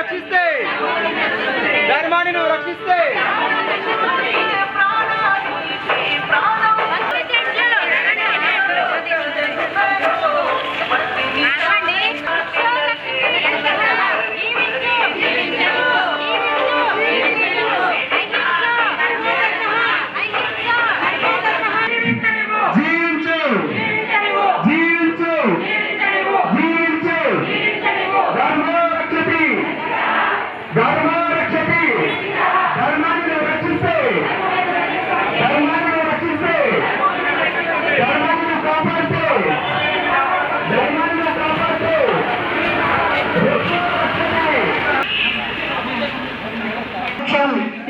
రక్షిస్తే. ధర్మాన్ని నువ్వు రక్షిస్తే.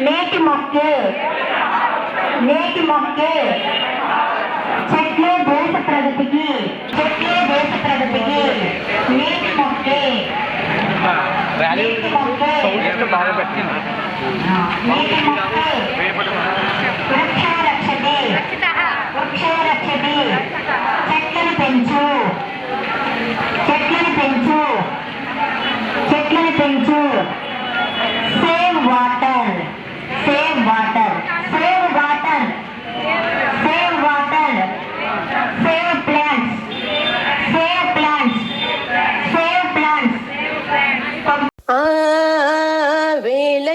నేటి మొక్కే నేటి మొక్కే చెట్లే దేశ ప్రగతికి చెట్లే దేశ ప్రగతికి నేటి మొక్కే నేటి మొక్కే బాగా పెట్టింది. నేటి మొక్కే వృక్ష రక్షతి. వృక్ష రక్షతి. చెట్లను పెంచు. చెట్లను పెంచు. చెట్లను పెంచు. ఆ వేల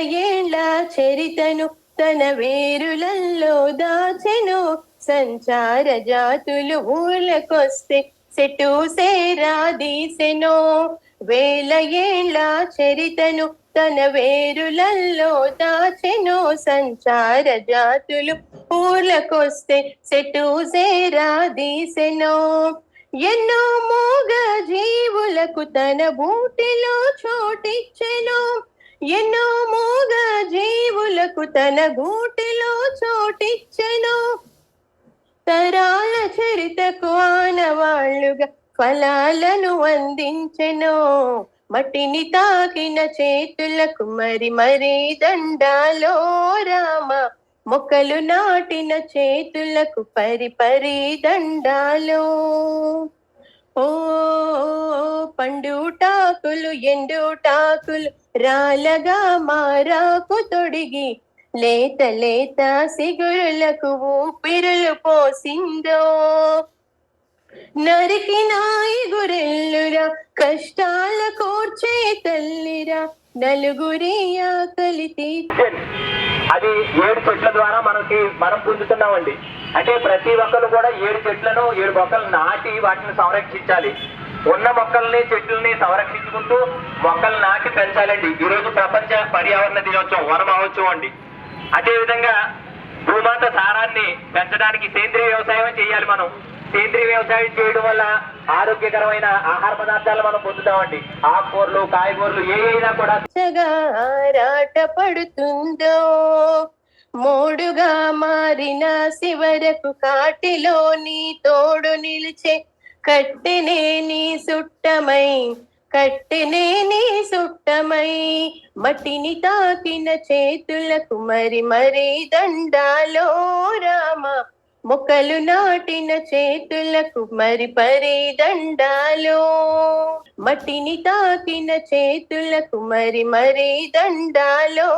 చరితను తన వేరులల్లో దాచెను. సంచార జాతులు ఊళ్ళకొస్తే సెటు సేరాదీసెను వేల ఏళ్ళ చరితను తన వేరులల్లో దాచెను. సంచార జాతులు ఊళ్ళకొస్తే సెటు సేరాదీసెను ఎన్నో మూగ జీవులకు తన బూటిలో చోటిచ్చెను. ఎన్నో మూగ జీవులకు తన గూటిలో చోటిచ్చెను. తరాల చరితకు ఆనవాళ్ళుగా ఫలాలను అందించెను. మట్టిని తాకిన చేతులకు మరి మరి దండాలో రామ. మొక్కలు నాటిన చేతులకు పరి పరి దండాలో. ఓ పండుటాకులు ఎండుటాకులు రాలగా మారాకు తొడిగి లేత లేత సిగురులకు ఊపిరులు పోసిందో. నరికినాయి గురెల్లురా కష్టాల కోర్చే తల్లిరా నలుగురి అది ఏడు చెట్ల ద్వారా మనకి మనం పొందుతున్నామండి అంటే ప్రతి ఒక్కరు కూడా ఏడు చెట్లను ఏడు మొక్కలు నాటి వాటిని సంరక్షించాలి. ఉన్న మొక్కల్ని చెట్లని సంరక్షించుకుంటూ మొక్కలు నాటి పెంచాలండి. ఈ రోజు ప్రపంచ పర్యావరణ దినోత్సవం వన మహోత్సవం అండి. అదే విధంగా భూమాత సారాన్ని పెంచడానికి సేంద్రియ వ్యవసాయం చేయాలి మనం. సేంద్రియ వ్యవసాయం చేయడం వల్ల ఆరోగ్యకరమైన ఆహార పదార్థాలు మనం పొందుతామండి. ఆకుకూరలు కాయగూరలు ఏ అయినా కూడా పడుతుందో మూడుగా మారిన శివరకు కాటిలో నీ తోడు నిలిచే కట్టినే నీ సుట్టమై కట్టినే నీ సుట్టమై మట్టిని తాకిన చేతులకు మరి మరి దండాలో రామ మొక్కలు నాటిన చేతులకు మరి పరిదండాలు. మట్టిని తాకిన చేతులకు మరి మరి దండాలో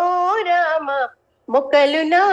రామ మొక్కలు నా